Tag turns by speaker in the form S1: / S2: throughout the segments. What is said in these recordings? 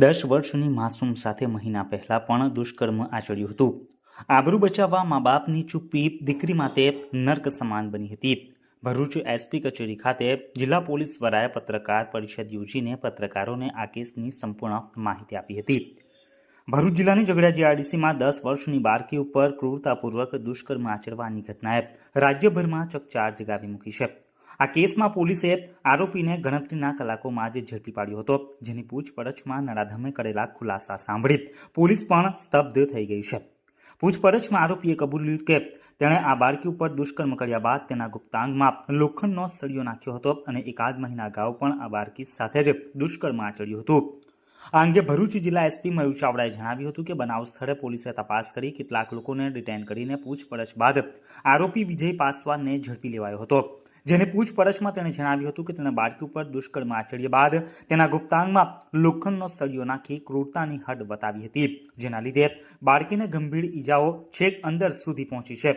S1: દસ વર્ષની માસૂમ સાથે મહિના પહેલાં પણ દુષ્કર્મ આચર્યું હતું. આબરૂ બચાવવા મા બાપની ચૂપ્પી દીકરી માટે નર્ક સમાન બની હતી. ભરૂચ એસપી કચેરી ખાતે જિલ્લા પોલીસ વડાએ પત્રકાર પરિષદ યોજીને પત્રકારોને આ કેસની સંપૂર્ણ માહિતી આપી હતી. ભરૂચ જિલ્લાની ઝઘડિયા જીઆરડીસીમાં દસ વર્ષની બાળકી ઉપર ક્રૂરતાપૂર્વક દુષ્કર્મ આચરવાની ઘટનાએ રાજ્યભરમાં ચકચાર જગાવી મૂકી છે. આ કેસમાં પોલીસે આરોપીને ગણતરીના કલાકોમાં જ ઝડપી પાડ્યો હતો, જેની પૂછપરછમાં નડાધમે કરેલા ખુલાસા સાંભળી પોલીસ પણ સ્તબ્ધ થઈ ગઈ છે. પૂછપરછમાં આરોપીએ કબૂલ્યું કે તેણે આ બાળકી ઉપર દુષ્કર્મ કર્યા બાદ તેના ગુપ્તાંગમાં લોખંડનો સળિયો નાખ્યો હતો અને એકાદ મહિના અગાઉ પણ આ બાળકી સાથે જ દુષ્કર્મ આચર્યું હતું. આ અંગે ભરૂચ જિલ્લા એસપી મયુર ચાવડાએ જણાવ્યું હતું કે બનાવ સ્થળે પોલીસે તપાસ કરી કેટલાક લોકોને ડિટેન કરીને પૂછપરછ બાદ આરોપી વિજય પાસવાનને ઝડપી લેવાયો હતો. જેની પૂછપરછમાં તેણે જણાવ્યું હતું કે તેના બાળકી ઉપર દુષ્કર્મ આચર્યા બાદ તેના ગુપ્તાંગમાં લોખંડનો સળિયો નાખી ક્રૂરતાની હદ બતાવી હતી, જેના લીધે બાળકીને ગંભીર ઈજાઓ છેક અંદર સુધી પહોંચી છે.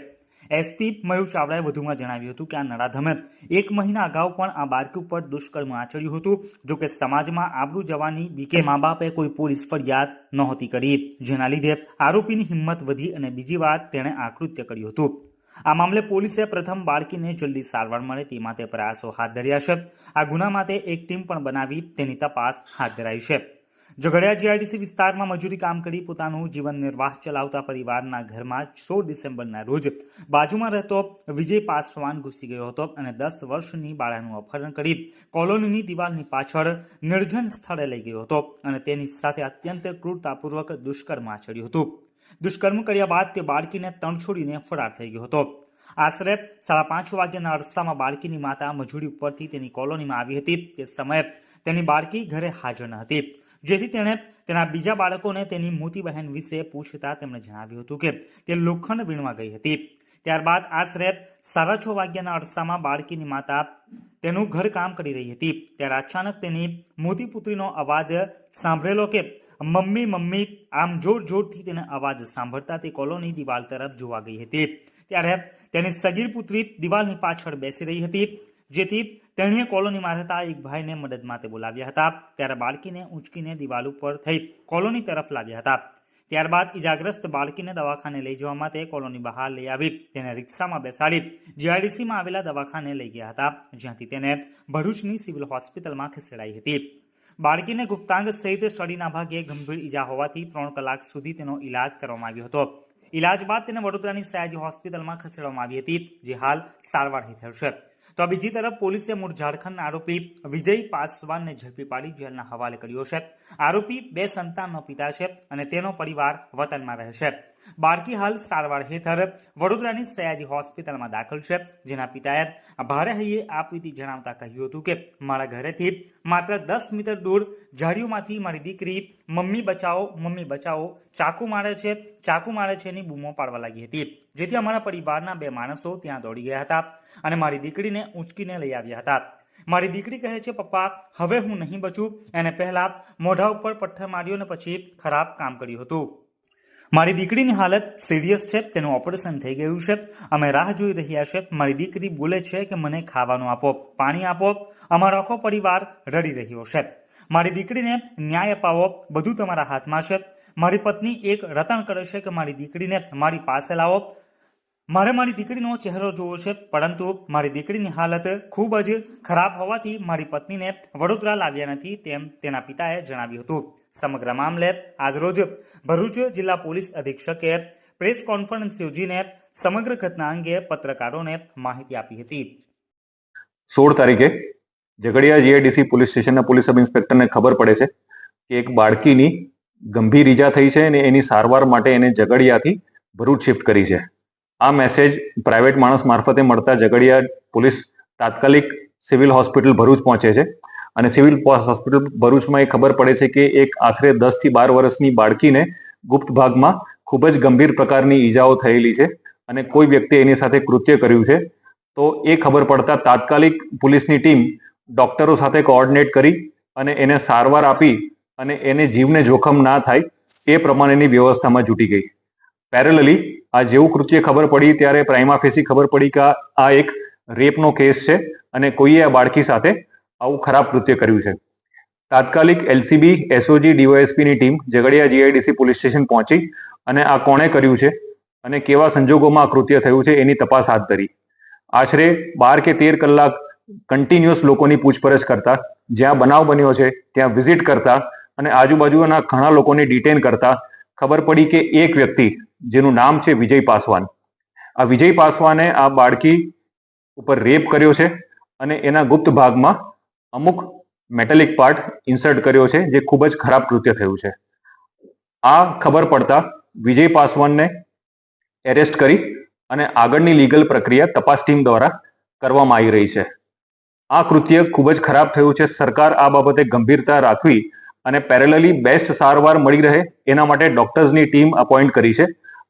S1: એસપી મયુર ચાવડાએ વધુમાં જણાવ્યું હતું કે આ નડાધમે એક મહિના અગાઉ પણ આ બાળકી ઉપર દુષ્કર્મ આચર્યું હતું, જો કે સમાજમાં આબરૂ જવાની બીકે મા બાપે કોઈ પોલીસ ફરિયાદ નહોતી કરી, જેના લીધે આરોપીની હિંમત વધી અને બીજી વાર તેણે આ કર્યું હતું. આ મામલે પોલીસે પ્રથમ બાળકીને જલ્દી સારવાર મળે તે માટે પ્રયાસો હાથ ધર્યા છે. આ ગુના માટે એક ટીમ પણ બનાવી તેની તપાસ હાથ ધરાઈ છે. ઝઘડિયા જીઆઈડીસી વિસ્તારમાં મજૂરી કામ કરી પોતાનું જીવન નિર્વાહ ચલાવતા પરિવારના ઘરમાં સોળ ડિસેમ્બરના રોજ બાજુમાં રહેતો વિજય પાસવાન ઘૂસી ગયો હતો અને દસ વર્ષની બાળાનું અપહરણ કરી કોલોનીની દિવાલની પાછળ નિર્જન સ્થળે લઈ ગયો હતો અને તેની સાથે અત્યંત ક્રૂરતાપૂર્વક દુષ્કર્મ આચર્યું હતું. દુષ્કર્મ કર્યા બાદ તે બાળકીને તણછોડીને ફરાર થઈ ગયો હતો. આશરે સાડા પાંચ વાગ્યાના અરસામાં બાળકીની માતા મજૂરી ઉપરથી તેની કોલોનીમાં આવી હતી. તે સમયે તેની બાળકી ઘરે હાજર ન હતી. જેથી તેણે તેના બીજા બાળકોને તેની મોતી બહેન વિશે પૂછતા તેમણે જણાવ્યું હતું કે તે લોખંડ વીણવા ગઈ હતી. ત્યારબાદ આશરે સાડા છ વાગ્યાના અરસામાં બાળકીની માતા તેનું ઘર કામ કરી રહી હતી. ત્યારે અચાનક તેની મોતી પુત્રીનો અવાજ સાંભળેલો કે મમ્મી મમ્મી, આમ જોર જોરથી તેને અવાજ સાંભળતા તે કોલોની દિવાલ તરફ જોવા ગઈ હતી. ત્યારે તેની સગીર પુત્રી દિવાલની પાછળ બેસી રહી હતી, જેથી તેણીએ કોલોનીમાં રહેતા એક ભાઈને મદદ માટે બોલાવ્યા હતા. ત્યારે બાળકીને ઊંચકીને દિવાલ ઉપર થઈ કોલોની તરફ લાવ્યા હતા. ત્યારબાદ ઇજાગ્રસ્ત બાળકીને દવાખાને લઈ જવા માટે કોલોની બહાર લઈ આવી. તેને રિક્ષામાં બેસાડી જીઆઈડીસીમાં આવેલા દવાખાને લઈ ગયા હતા, જ્યાંથી તેને ભરૂચની સિવિલ હોસ્પિટલમાં ખસેડાઈ હતી. બાળકીને ગુપ્તાંગ સહિત શરીરના ભાગે ગંભીર ઈજા હોવાથી ત્રણ કલાક સુધી તેનો ઈલાજ કરવામાં આવ્યો હતો. ઈલાજ બાદ તેને વડોદરાની સયાજી હોસ્પિટલમાં ખસેડવામાં આવી હતી, જે હાલ સારવાર હેઠળ છે. તો બીજી તરફ પોલીસે મૂળ ઝારખંડના આરોપી વિજય પાસવાનને ઝડપી પાડી જેલના હવાલે કર્યો છે. આરોપી બે સંતાનનો પિતા છે અને તેનો પરિવાર વતનમાં રહે છે. બાળકી હાલ સારવાર હેઠળ વડોદરાની સયાજી હોસ્પિટલમાં દાખલ છે. જેના પિતાએ ભારે હૈયે આપવીતી જણાવતા કહ્યું હતું કે, મારા ઘરેથી માત્ર દસ મીટર દૂર ઝાડીઓમાંથી મારી દીકરી મમ્મી બચાવો મમ્મી બચાવો, ચાકુ મારે છે, ચાકુ મારે છે એની બૂમો પાડવા લાગી હતી. જેથી અમારા પરિવારના બે માણસો ત્યાં દોડી ગયા હતા અને મારી દીકરીને ઊંચકીને લઈ આવ્યા હતા. મારી દીકરી કહે છે, પપ્પા, હવે હું નહીં બચું. એને પહેલા મોઢા ઉપર પથ્થર માર્યો અને પછી ખરાબ કામ કર્યું હતું. મારી દીકરીની હાલત સિરિયસ છે, તેનું ઓપરેશન થઈ ગયું છે. અમે રાહ જોઈ રહ્યા છે. મારી દીકરી બોલે છે કે મને ખાવાનું આપો, પાણી આપો. અમારો આખો પરિવાર રડી રહ્યો છે. મારી દીકરીને ન્યાય અપાવો, બધું તમારા હાથમાં છે. મારી પત્ની એક રતન કરે છે કે મારી દીકરીને મારી પાસે લાવો. મારે મારી દીકરીનો ચહેરો જોવો છે, પરંતુ મારી દીકરીની હાલત ખૂબ જ ખરાબ હોવાથી મારી પત્નીને વડોદરા લાવ્યા નથી તેમ તેના પિતાએ જણાવ્યું હતું. સમગ્ર મામલે આજરોજ ભરૂચ જિલ્લા પોલીસ અધિક્ષકે પ્રેસ કોન્ફરન્સ યોજીને સમગ્ર ઘટના અંગે પત્રકારોને માહિતી આપી હતી.
S2: સોળ તારીખે ઝઘડિયા જીઆઈડીસી પોલીસ સ્ટેશનના પોલીસ સબ ઇન્સ્પેક્ટરને ખબર પડે છે કે એક બાળકીની ગંભીર ઈજા થઈ છે અને એની સારવાર માટે એને ઝઘડિયાથી ભરૂચ શિફ્ટ કરી છે. આ મેસેજ પ્રાઇવેટ માણસ મારફતે મળતા ઝઘડિયા પોલીસ તાત્કાલિક સિવિલ હોસ્પિટલ ભરૂચ પહોંચે છે. અને સિવિલ હોસ્પિટલ ભરૂચમાં એ ખબર પડે છે કે એક આશરે દસથી બાર વર્ષની બાળકીને ગુપ્ત ભાગમાં ખૂબ જ ગંભીર પ્રકારની ઈજાઓ થયેલી છે અને કોઈ વ્યક્તિ એની સાથે કૃત્ય કર્યું છે. તો એ ખબર પડતા તાત્કાલિક પોલીસની ટીમ ડોક્ટરો સાથે કોઓર્ડિનેટ કરી અને એને સારવાર આપી અને એને જીવને જોખમ ના થાય એ પ્રમાણેની વ્યવસ્થામાં જૂટી ગઈ. પેરેલલી આ જેવું કૃત્ય ખબર પડી ત્યારે પ્રાઇમા ફેસી ખબર પડી કે આ- એક રેપનો કેસ છે અને કોઈએ આ બાળકી સાથે આવું ખરાબ કૃત્ય કર્યું છે. તાત્કાલિક LCB, SOG, ડીવાયએસપીની team Jhagadia GIDC police station પહોંચી અને આ કોણે કર્યું છે અને કેવા સંજોગોમાં આ કૃત્ય થયું છે એની તપાસ હાથ ધરી. આશરે બાર કે તેર કલાક કન્ટિન્યુઅસ લોકોની પૂછપરછ કરતા, જ્યાં બનાવ બન્યો છે ત્યાં વિઝિટ કરતા અને આજુબાજુના ઘણા લોકોને ડિટેન કરતા ખબર પડી કે એક વ્યક્તિ જેનું નામ છે વિજય પાસવાન. આ વિજય પાસવાને આ બાળકી ઉપર રેપ કર્યો છે અને એના ગુપ્ત ભાગમાં અમુક મેટેલિક પાર્ટ ઇન્સર્ટ કર્યો છે જે ખૂબ જ ખરાબ કૃત્ય થયું છે. આ ખબર પડતા વિજય પાસવાનને એરેસ્ટ કરી અને આગળની લીગલ પ્રક્રિયા તપાસ ટીમ દ્વારા કરવામાં આવી રહી છે. આ કૃત્ય ખૂબ જ ખરાબ થયું છે. સરકાર આ બાબતે ગંભીરતા રાખવી અને પેરેલલી બેસ્ટ સારવાર મળી રહે એના માટે ડોક્ટર્સની ટીમ અપોઇન્ટ કરી છે.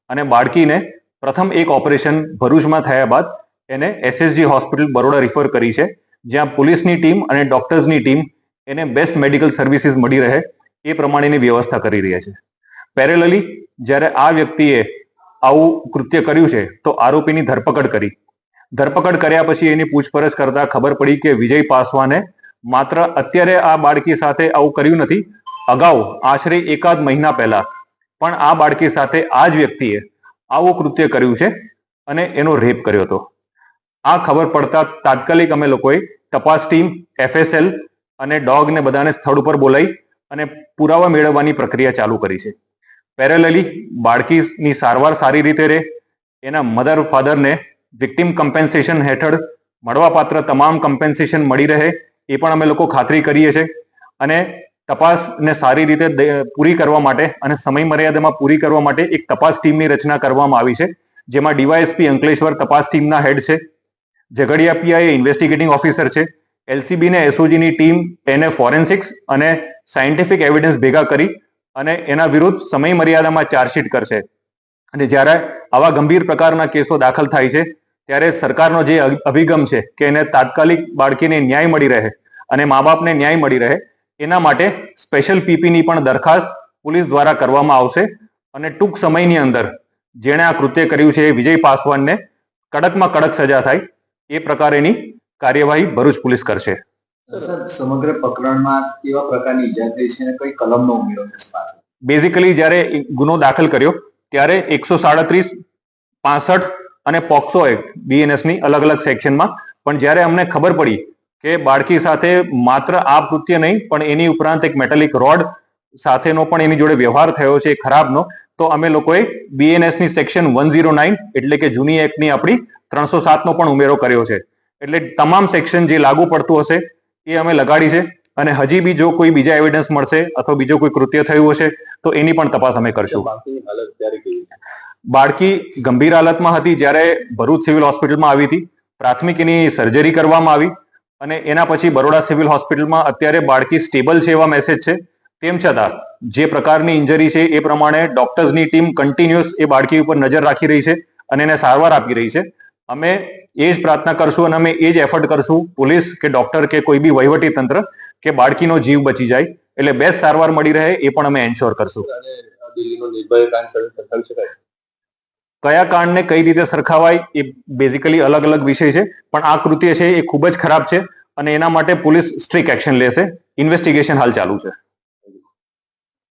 S2: અને બાળકીને પ્રથમ એક ઓપરેશન ભરૂચમાં થયા બાદ એને એસએસજી હોસ્પિટલ બરોડા રિફર કરી છે, જ્યાં પોલીસની ટીમ અને ડોક્ટર્સની ટીમ એને બેસ્ટ મેડિકલ સર્વિસીસ મળી રહે એ પ્રમાણેની વ્યવસ્થા કરી રહ્યા છે. પેરેલલી જ્યારે આ વ્યક્તિએ આવું કૃત્ય કર્યું છે, તો આરોપીની ધરપકડ કરી. ધરપકડ કર્યા પછી એની પૂછપરછ કરતા ખબર પડી કે વિજય પાસવાને માત્ર અત્યારે આ બાળકી સાથે આવું કર્યું નથી. અગાઉ આશરે એકાદ મહિના પહેલા પણ આ બાળકી સાથે આ જ વ્યક્તિએ આવું કૃત્ય કર્યું છે અને એનો રેપ કર્યો હતો. આ ખબર પડતા તાત્કાલિક અમે લોકોએ તપાસ ટીમ, એફએસએલ અને ડોગને બધાને સ્થળ ઉપર બોલાવી અને પુરાવા મેળવવાની પ્રક્રિયા ચાલુ કરી છે. પેરેલલી બાળકીની સારવાર સારી રીતે રહે, એના મધર ફાધરને વિક્ટિમ કમ્પેન્સેશન હેઠળ મળવાપાત્ર તમામ કમ્પેન્સેશન મળી રહે એ પણ અમે લોકો ખાતરી કરીએ છીએ. અને તપાસને સારી રીતે પૂરી કરવા માટે અને સમય મર્યાદામાં પૂરી કરવા માટે એક તપાસ ટીમની રચના કરવામાં આવી છે, જેમાં ડીવાયએસપી અંકલેશ્વર તપાસ ટીમના હેડ છે, ઝઘડિયા પીઆઈ ઇન્વેસ્ટિગેટિંગ ઓફિસર છે એલસીબી ને એસઓજીની ટીમ, એને ફોરેન્સિક્સ અને સાયન્ટિફિક એવિડન્સ ભેગા કરી અને એના વિરુદ્ધ સમય મર્યાદામાં ચાર્જશીટ કરશે. અને જ્યારે આવા ગંભીર પ્રકારના કેસો દાખલ થાય છે ત્યારે સરકારનો જે અભિગમ છે કે એને તાત્કાલિક બાળકીને ન્યાય મળી રહે અને મા બાપને ન્યાય મળી રહે એના માટે સ્પેશિયલ પીપીની પણ દરખાસ્ત પોલીસ દ્વારા કરવામાં આવશે અને ટૂંક સમયની અંદર જેણે આ કૃત્ય કર્યું છે એ વિજય પાસવાનને કડકમાં કડક સજા થાય એ પ્રકારેની કાર્યવાહી ભરૂચ પોલીસ કરશે.
S3: સમગ્ર પ્રકરણમાં કેવા પ્રકારની ઈજા થઈ છે અને કઈ કલમનો ઉમેરો થશે
S2: બેઝિકલી જ્યારે ગુનો દાખલ કર્યો ત્યારે એકસો સાડત્રીસ પાસઠ અને પોક્સો એક્ટ બીએનએસની અલગ અલગ સેક્શનમાં. પણ જ્યારે અમને ખબર પડી કે બાળકી સાથે માત્ર આ કૃત્ય નહીં, પણ એની ઉપરાંત એક મેટાલિક રોડ સાથેનો પણ એની જોડે વ્યવહાર થયો છે ખરાબનો, તો અમે લોકોએ બીએનએસની સેક્શન વન ઝીરો નાઇન એટલે કે જૂની એક્ટની આપણી ત્રણસો સાતનો પણ ઉમેરો કર્યો છે. એટલે તમામ સેક્શન જે લાગુ પડતું હશે, એ અમે લગાડી છે. અને હજી બી જો કોઈ બીજા એવિડન્સ મળશે અથવા બીજો કોઈ કૃત્ય થયું હશે, તો એની પણ તપાસ અમે કરશું. બાળકી ગંભીર હાલતમાં હતી જ્યારે ભરૂચ સિવિલ હોસ્પિટલમાં આવી હતી. પ્રાથમિક એની સર્જરી કરવામાં આવી અને એના પછી બરોડા સિવિલ હોસ્પિટલમાં અત્યારે બાળકી સ્ટેબલ છે એવા મેસેજ છે. તેમ છતાં જે પ્રકારની ઇન્જરી છે એ પ્રમાણે ડોક્ટર્સની ટીમ કન્ટિન્યુઅસ એ બાળકી ઉપર નજર રાખી રહી છે અને એને સારવાર આપી રહી છે. અમે એ જ પ્રાર્થના કરશું અને અમે એ જ એફર્ટ કરશું પોલીસ કે ડોક્ટર કે કોઈ બી વહીવટી તંત્ર કે બાળકીનો જીવ બચી જાય એટલે બેસ્ટ સારવાર મળી રહે એ પણ અમે એન્શ્યોર કરશું. કયા કાંડને કઈ રીતે સરખાવાય એ બેઝિકલી અલગ અલગ વિષય છે. પણ આ કૃત્ય છે એ ખૂબ જ ખરાબ છે અને એના માટે પોલીસ સ્ટ્રિક્ટ એક્શન લેશે. ઇન્વેસ્ટિગેશન હાલ ચાલુ છે.